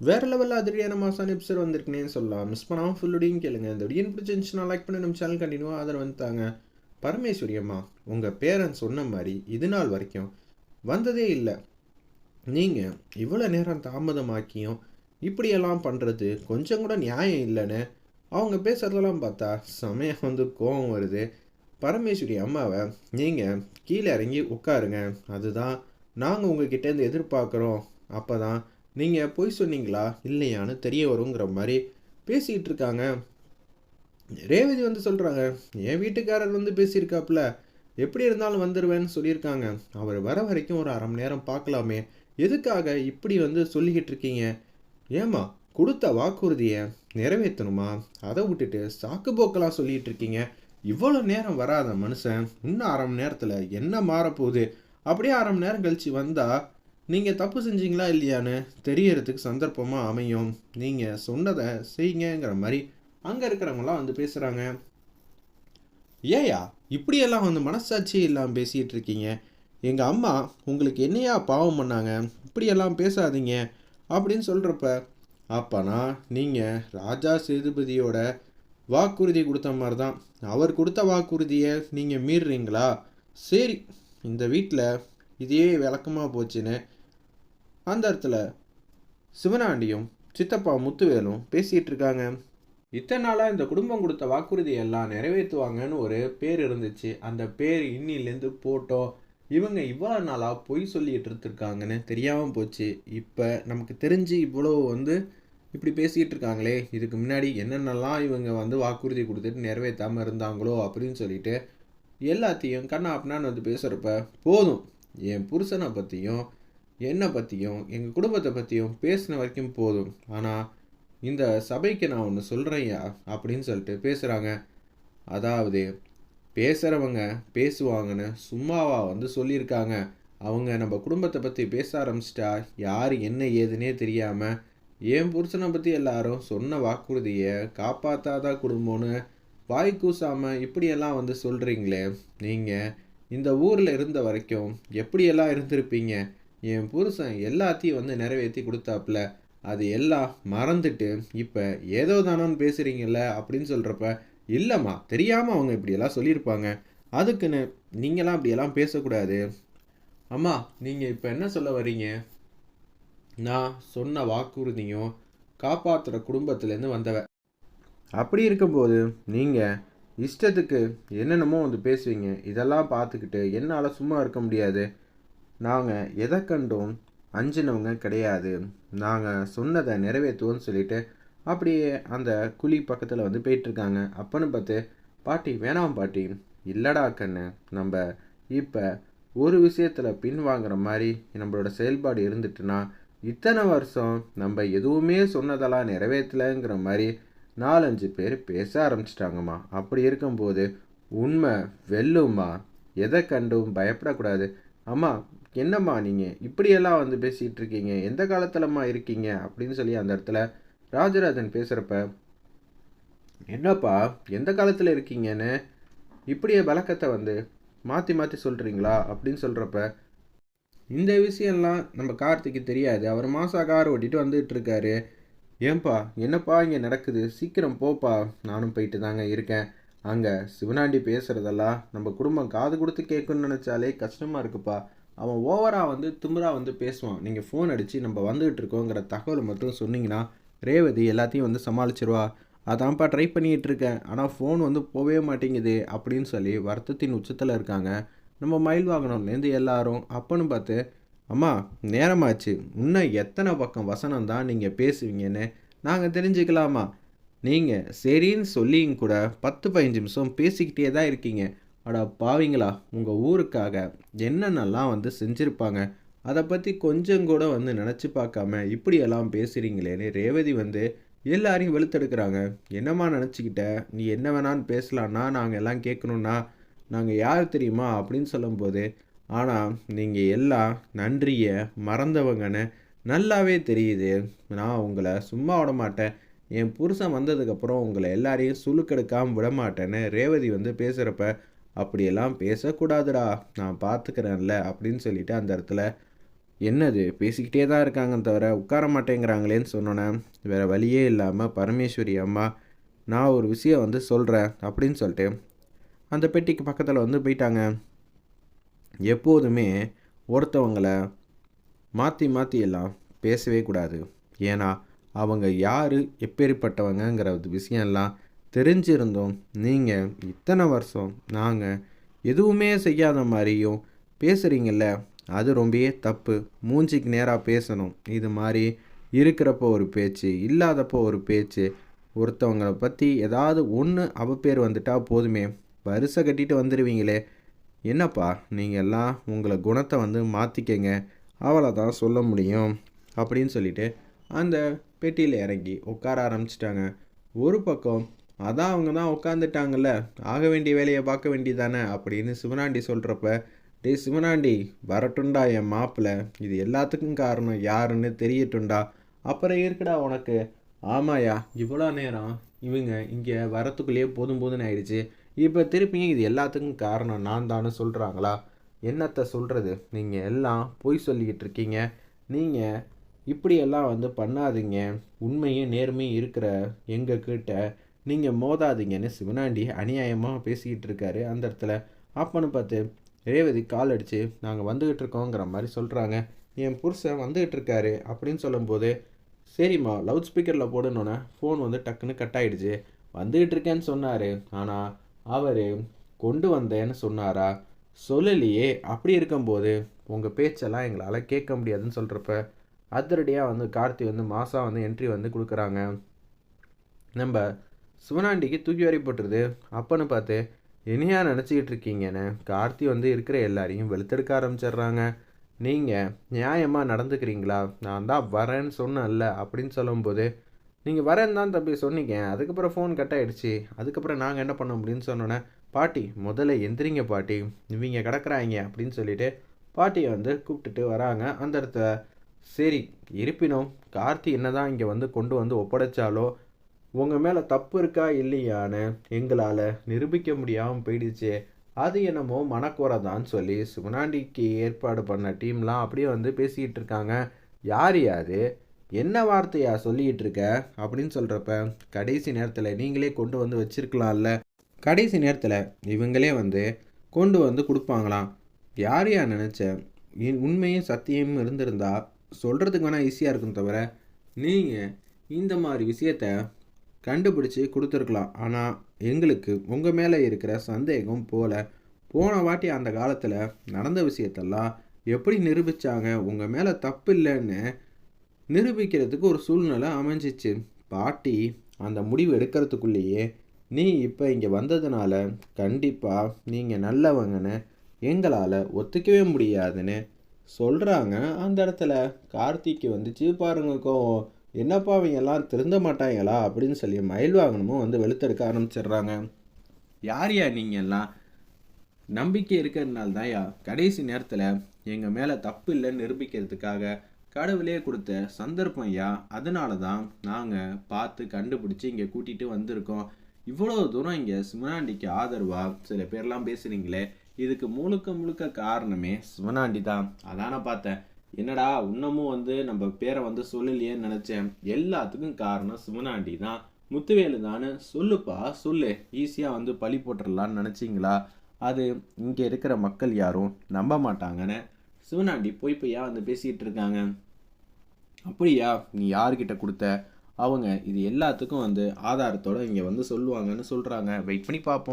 வேறு லெவலில் அதிரடியான மாசான எபிசோட் வந்திருக்கேன்னு சொல்லலாம். மிஸ் பண்ணாமல் ஃபுல்லுடையும் கேளுங்க. இந்த வீடியோ பிடிச்சிருந்துச்சுன்னா லைக் பண்ணி. நம்ம சேனல் கண்டினியூவாக ஆதரவு வந்துட்டாங்க பரமேஸ்வரி அம்மா உங்கள் பேரன் சொன்ன மாதிரி இது நாள் வரைக்கும் வந்ததே இல்லை. நீங்கள் இவ்வளோ நேரம் தாமதமாக்கியும் இப்படியெல்லாம் பண்ணுறது கொஞ்சம் கூட நியாயம் இல்லைன்னு அவங்க பேசுகிறதெல்லாம் பார்த்தா சமயம் வந்து கோபம் வருது. பரமேஸ்வரி அம்மாவை நீங்கள் கீழே இறங்கி உட்காருங்க. அதுதான் நாங்கள் உங்ககிட்டேருந்து எதிர்பார்க்குறோம். அப்போ தான் நீங்கள் பொய் சொன்னீங்களா? இல்லையான்னு தெரிய வருங்கிற மாதிரி பேசிகிட்டு இருக்காங்க. ரேவதி வந்து சொல்கிறாங்க என் வீட்டுக்காரர் வந்து பேசியிருக்காப்புல. எப்படி இருந்தாலும் வந்துடுவேன்னு சொல்லியிருக்காங்க. அவர் வர வரைக்கும் ஒரு அரை மணி நேரம் பார்க்கலாமே. எதுக்காக இப்படி வந்து சொல்லிக்கிட்டு இருக்கீங்க? ஏமா கொடுத்த வாக்குறுதியை நிறைவேற்றணுமா? அதை விட்டுட்டு சாக்கு போக்கெல்லாம் சொல்லிகிட்டு இருக்கீங்க. இவ்வளோ நேரம் வராத மனுஷன் இன்னும் அரை மணி நேரத்தில் என்ன மாறப்போகுது? அப்படியே அரை மணி நேரம் கழிச்சு வந்தால் நீங்கள் தப்பு செஞ்சீங்களா இல்லையான்னு தெரியறதுக்கு சந்தர்ப்பமாக அமையும். நீங்கள் சொன்னதை செய்யுங்கங்கிற மாதிரி அங்கே இருக்கிறவங்களாம் வந்து பேசுகிறாங்க ஏயா இப்படியெல்லாம் வந்து மனசாட்சி இல்லாமல் பேசிகிட்டு இருக்கீங்க. எங்கள் அம்மா உங்களுக்கு என்னையா பாவம் பண்ணாங்க? இப்படியெல்லாம் பேசாதீங்க அப்படின்னு சொல்கிறப்ப அப்போனா நீங்கள் ராஜா சேதுபதியோட வாக்குறுதி கொடுத்த மாதிரி தான் அவர் கொடுத்த வாக்குறுதியை நீங்கள் மீறுறீங்களா சரி இந்த வீட்டில் இதே விளக்கமாக போச்சுன்னு அந்த இடத்துல சிவனாண்டியும் சித்தப்பா முத்துவேலும் பேசிகிட்டு இருக்காங்க இத்தனை நாளாக இந்த குடும்பம் கொடுத்த வாக்குறுதி எல்லாம் நிறைவேற்றுவாங்கன்னு ஒரு பேர் இருந்துச்சு. அந்த பேர் இன்னிலேருந்து போட்டோம் இவங்க இவ்வளோ நாளாக பொய் சொல்லிகிட்டு இருந்திருக்காங்கன்னு தெரியாமல் போச்சு. இப்போ நமக்கு தெரிஞ்சு இவ்வளோ வந்து இப்படி பேசிக்கிட்டு இருக்காங்களே இதுக்கு முன்னாடி என்னென்னலாம் இவங்க வந்து வாக்குறுதி கொடுத்துட்டு நிறைவேற்றாமல் இருந்தாங்களோ அப்படின்னு சொல்லிட்டு எல்லாத்தையும் கண்ணா அப்படின்னான்னு வந்து பேசுகிறப்ப போதும். என் புருஷனை பற்றியும் என்னை பற்றியும் எங்கள் குடும்பத்தை பற்றியும் பேசின வரைக்கும் போதும். ஆனால் இந்த சபைக்கு நான் ஒன்று சொல்கிறேன்யா அப்படின்னு சொல்லிட்டு பேசுகிறாங்க அதாவது பேசுகிறவங்க பேசுவாங்கன்னு சும்மாவா வந்து சொல்லியிருக்காங்க. அவங்க நம்ம குடும்பத்தை பற்றி பேச ஆரம்பிச்சிட்டா யார் என்ன ஏதுன்னே தெரியாமல் என் புருஷனை பற்றி எல்லாரும் சொன்ன வாக்குறுதியை காப்பாற்றாத குடும்பம்னு வாய் கூசாமல் இப்படியெல்லாம் வந்து சொல்கிறீங்களே நீங்கள் இந்த ஊரில் இருந்த வரைக்கும் எப்படியெல்லாம் இருந்திருப்பீங்க? என் புருஷன் எல்லாத்தையும் வந்து நிறைவேற்றி கொடுத்தாப்புல அது எல்லாம் மறந்துட்டு இப்போ ஏதோ தானோன்னு பேசுகிறீங்கல்ல அப்படின்னு சொல்கிறப்ப இல்லைம்மா தெரியாமல் அவங்க இப்படியெல்லாம் சொல்லியிருப்பாங்க. அதுக்குன்னு நீங்களாம் அப்படியெல்லாம் பேசக்கூடாது. அம்மா நீங்கள் இப்போ என்ன சொல்ல வர்றீங்க? நான் சொன்ன வாக்குறுதியும் காப்பாற்றுற குடும்பத்துலேருந்து வந்தவ. அப்படி இருக்கும்போது நீங்கள் இஷ்டத்துக்கு என்னென்னமோ வந்து பேசுவீங்க. இதெல்லாம் பார்த்துக்கிட்டு என்னால் சும்மா இருக்க முடியாது. நாங்கள் எதை கண்டும் அஞ்சினவங்க கிடையாது. நாங்கள் சொன்னதை நிறைவேற்றுவோன்னு சொல்லிட்டு அப்படியே அந்த குழி பக்கத்தில் வந்து போயிட்டுருக்காங்க. அப்போன்னு பார்த்து பாட்டி வேணாம் பாட்டி. இல்லடா கண்ணு. நம்ம இப்போ ஒரு விஷயத்தில் பின்வாங்கிற மாதிரி நம்மளோட செயல்பாடு இருந்துட்டுனா இத்தனை வருஷம் நம்ம எதுவுமே சொன்னதெல்லாம் நிறைவேற்றலைங்கிற மாதிரி நாலஞ்சு பேர் பேச ஆரம்பிச்சிட்டாங்கம்மா. அப்படி இருக்கும்போது உண்மை வெல்லும்மா. எதை கண்டும் பயப்படக்கூடாது. அம்மா என்னம்மா நீங்கள் இப்படியெல்லாம் வந்து பேசிகிட்டு இருக்கீங்க. எந்த காலத்துலம்மா இருக்கீங்க? அப்படின்னு சொல்லி அந்த இடத்துல ராஜராஜன் பேசுகிறப்ப என்னப்பா எந்த காலத்தில் இருக்கீங்கன்னு? இப்படியே விளக்கத்தை வந்து மாற்றி மாற்றி சொல்கிறீங்களா அப்படின்னு சொல்கிறப்ப இந்த விஷயம்லாம் நம்ம கார்த்திக்கு தெரியாது. அவர் மாதம் கார் ஓட்டிட்டு வந்துட்டு இருக்காரு. ஏன்பா என்னப்பா இங்கே நடக்குது? சீக்கிரம் போப்பா. நானும் போயிட்டு தாங்க இருக்கேன். அங்கே சிவனாண்டி பேசுகிறதெல்லாம் நம்ம குடும்பம் காது கொடுத்து கேட்கணும்னு நினச்சாலே கஷ்டமாக இருக்குப்பா. அவன் ஓவராக வந்து திமுறாக வந்து பேசுவான். நீங்கள் ஃபோன் அடித்து நம்ம வந்துகிட்டு இருக்கோங்கிற தகவல் மட்டும் சொன்னீங்கன்னா ரேவதி எல்லாத்தையும் வந்து சமாளிச்சிருவா. அதான்ப்பா ட்ரை பண்ணிகிட்டு இருக்கேன். ஆனால் ஃபோன் வந்து போகவே மாட்டேங்குது அப்படின்னு சொல்லி வருத்தத்தின் உச்சத்தில் இருக்காங்க. நம்ம மயில் வாகனம்லேருந்து எல்லாரும். அப்பன்னு பார்த்து அம்மா நேரமாச்சு. இன்னும் எத்தனை பக்கம் வசனம் தான் நீங்கள் பேசுவீங்கன்னு. நாங்கள் தெரிஞ்சுக்கலாமா? நீங்கள் சரின்னு சொல்லியும் கூட பத்து பதினஞ்சு நிமிஷம் பேசிக்கிட்டே தான் இருக்கீங்க. அடா பாவிங்களா உங்கள் ஊருக்காக என்னென்னலாம் வந்து செஞ்சுருப்பாங்க? அதை பற்றி கொஞ்சம் கூட வந்து நினச்சி பார்க்காம இப்படியெல்லாம் பேசுகிறீங்களேன்னு ரேவதி வந்து எல்லாரையும் வெளுத்தெடுக்கிறாங்க. என்னம்மா நினச்சிக்கிட்ட? நீ என்ன வேணான்னு பேசலான்னா நாங்கள் எல்லாம் கேட்கணுன்னா நாங்கள் யார் தெரியுமா அப்படின்னு சொல்லும்போது ஆனால் நீங்கள் எல்லாம் நன்றியை மறந்தவங்கன்னு நல்லாவே தெரியுது. நான் உங்களை சும்மா விட மாட்டேன் என் புருஷன் வந்ததுக்கப்புறம் உங்களை எல்லாரையும் சுழுக்கெடுக்காமல் விட மாட்டேன்னு ரேவதி வந்து பேசுகிறப்ப அப்படியெல்லாம் பேசக்கூடாதுடா நான் பார்த்துக்கிறேன்ல அப்படின்னு சொல்லிட்டு அந்த இடத்துல என்னது பேசிக்கிட்டே தான் இருக்காங்கன்னு தவிர உட்கார மாட்டேங்கிறாங்களேன்னு சொன்னோன்னே வேறு வழியே இல்லாமல் பரமேஸ்வரி அம்மா நான் ஒரு விஷயம் வந்து சொல்கிறேன் அப்படின்னு சொல்லிட்டு அந்த பெட்டிக்கு பக்கத்தில் வந்து போயிட்டாங்க. எப்போதுமே ஒருத்தவங்களை மாற்றி மாற்றி எல்லாம் பேசவே கூடாது. ஏன்னா அவங்க யார் எப்பேற்பட்டவங்கங்கிற விஷயம்லாம் தெரிஞ்சிருந்தோம் நீங்கள் இத்தனை வருஷம் நாங்கள் எதுவுமே செய்யாத மாதிரியும் பேசுகிறீங்கள அது ரொம்பவே தப்பு. மூஞ்சிக்கு நேராக பேசணும். இது மாதிரி இருக்கிறப்போ ஒரு பேச்சு இல்லாதப்போ ஒரு பேச்சு ஒருத்தவங்களை பற்றி ஏதாவது ஒன்று அவ பேர் வந்துட்டால் போதுமே. வரிசை கட்டிட்டு வந்துடுவீங்களே என்னப்பா நீங்கள் எல்லாம் உங்களை குணத்தை வந்து மாற்றிக்கங்க அவளை தான் சொல்ல முடியும். அப்படின்னு சொல்லிட்டு அந்த பெட்டியில் இறங்கி உட்கார ஆரம்பிச்சிட்டாங்க. ஒரு பக்கம் அதான் அவங்க தான் உட்காந்துட்டாங்கல்ல ஆக வேண்டிய வேலையை பார்க்க வேண்டியதானே? அப்படின்னு சிவனாண்டி சொல்கிறப்ப டேய் சிவனாண்டி வரட்டுண்டா என் மாப்பிள்ளை இது எல்லாத்துக்கும் காரணம் யாருன்னு தெரியட்டுண்டா அப்புறம் இருக்குடா உனக்கு. ஆமாயா இவ்வளோ நேரம் இவங்க இங்கே வரத்துக்குள்ளேயே போதும் போதும்னு ஆயிடுச்சு. இப்போ திருப்பியும் இது எல்லாத்துக்கும் காரணம் நான் தானு சொல்கிறாங்களா என்னத்தை சொல்கிறது நீங்கள் எல்லாம் பொய் சொல்லிக்கிட்டு இருக்கீங்க. நீங்கள் இப்படியெல்லாம் வந்து பண்ணாதீங்க. உண்மையும் நேர்மையும் இருக்கிற எங்கள் கிட்ட நீங்கள் மோதாதீங்கன்னு சிவனாண்டி அநியாயமாக பேசிக்கிட்டு இருக்காரு. அந்த இடத்துல அப்பன்னு பார்த்து ரேவதி கால் அடித்து நாங்கள் வந்துக்கிட்டு இருக்கோங்கிற மாதிரி சொல்கிறாங்க என் புருஷன் வந்துக்கிட்டு இருக்காரு. அப்படின்னு சொல்லும்போது சரிம்மா லவுட் ஸ்பீக்கரில் போடணுன்னே ஃபோன் வந்து டக்குன்னு கட் ஆகிடுச்சு வந்துக்கிட்டு இருக்கேன்னு சொன்னார். ஆனால் அவர் கொண்டு வந்தேன்னு சொன்னாரா? சொல்லலையே. அப்படி இருக்கும்போது உங்கள் பேச்செல்லாம் எங்களால் கேட்க முடியாதுன்னு சொல்கிறப்ப அதிரடியாக வந்து கார்த்தி வந்து மாசா வந்து என்ட்ரி வந்து கொடுக்குறாங்க. நம்ம சிவனாண்டிக்கு தூக்கி வரி போட்டுருது. அப்பன்னு பார்த்து இனியா நினச்சிக்கிட்டு இருக்கீங்கன்னு? கார்த்தி வந்து இருக்கிற எல்லாரையும் வெளுத்தெடுக்க ஆரம்பிச்சிடுறாங்க. நீங்கள் நியாயமாக நடந்துக்கிறீங்களா? நான் தான் வரேன்னு சொன்னேன்ல அப்படின்னு சொல்லும்போது நீங்கள் வரேன் தான் தம்பி சொன்னீங்க. அதுக்கப்புறம் ஃபோன் கட் ஆகிடுச்சி அதுக்கப்புறம் நாங்கள் என்ன பண்ண முடியும்னு சொன்னோன்னே பாட்டி முதல்ல எந்திரிங்க பாட்டி. இவங்க கிடக்குறாங்க அப்படின்னு சொல்லிட்டு பாட்டியை வந்து கூப்பிட்டுட்டு வராங்க. அந்த இடத்துல சரி இருப்பினும் கார்த்தி என்னதான் இங்கே வந்து கொண்டு வந்து ஒப்படைச்சாலோ உங்கள் மேலே தப்பு இருக்கா இல்லையான்னு எங்களால் நிரூபிக்க முடியாமல் போயிடுச்சு. அது என்னமோ மனக்குறைதான்னு சொல்லி சிவனாண்டிக்கு ஏற்பாடு பண்ண டீம்லாம் அப்படியே வந்து பேசிக்கிட்டு இருக்காங்க. யார் யார்? என்ன வார்த்தையா சொல்லிக்கிட்டு இருக்க? அப்படின்னு சொல்கிறப்ப கடைசி நேரத்தில் நீங்களே கொண்டு வந்து வச்சிருக்கலாம்ல. கடைசி நேரத்தில் இவங்களே வந்து கொண்டு வந்து கொடுப்பாங்களாம். யார் யார் நினச்ச உண்மையும் சத்தியமும் இருந்திருந்தா சொல்கிறதுக்கு வேணால் ஈஸியாக இருக்கும் தவிர நீங்கள் இந்த மாதிரி விஷயத்த கண்டுபிடிச்சி கொடுத்துருக்கலாம். ஆனால் எங்களுக்கு உங்கள் மேலே இருக்கிற சந்தேகம் போல் போன வாட்டி அந்த காலத்தில் நடந்த விஷயத்தெல்லாம் எப்படி நிரூபித்தாங்க உங்கள் மேலே தப்பு இல்லைன்னு நிரூபிக்கிறதுக்கு ஒரு சூழ்நிலை அமைஞ்சிச்சு. பாட்டி அந்த முடிவு எடுக்கிறதுக்குள்ளேயே நீ இப்போ இங்கே வந்ததுனால கண்டிப்பாக நீங்கள் நல்லவங்கன்னு எங்களால் ஒத்துக்கவே முடியாதுன்னு சொல்கிறாங்க அந்த இடத்துல கார்த்திக்கு வந்துச்சு பாருங்க என்னப்பா அவங்க எல்லாம் திருந்த மாட்டாங்களா? அப்படின்னு சொல்லி மயில் வாகனமும் வந்து வெளுத்தெடுக்க ஆரம்பிச்சிடுறாங்க. யார் யா நீங்கள் எல்லாம்? நம்பிக்கை இருக்கிறதுனால தான் யா கடைசி நேரத்தில் எங்கள் மேலே தப்பு இல்லைன்னு நிரூபிக்கிறதுக்காக கடவுளே கொடுத்த சந்தர்ப்பம் ஐயா அதனால தான் நாங்கள் பார்த்து கண்டுபிடிச்சி இங்கே கூட்டிகிட்டு வந்திருக்கோம். இவ்வளோ தூரம் இங்கே சிவனாண்டிக்கு ஆதரவாக சில பேர்லாம் பேசுகிறீங்களே இதுக்கு முழுக்க முழுக்க காரணமே சிவனாண்டி தான். அதான பார்த்தேன். என்னடா இன்னமும் வந்து நம்ம பேரை வந்து சொல்லலையேன்னு நினச்சேன். எல்லாத்துக்கும் காரணம் சிவனாண்டி தான். முத்துவேலு தானு? சொல்லுப்பா சொல்லு. ஈஸியாக வந்து பழி போட்டுடலான்னு நினச்சிங்களா? அது இங்கே இருக்கிற மக்கள் யாரும் நம்ப மாட்டாங்கன்னு சிவனாண்டி போய் பொய்யா வந்து பேசிகிட்டு இருக்காங்க. அப்படியா? நீ யார்கிட்ட கொடுத்த? அவங்க இது எல்லாத்துக்கும் வந்து ஆதாரத்தோடு இங்கே வந்து சொல்லுவாங்கன்னு சொல்கிறாங்க வெயிட் பண்ணி பார்ப்போம்.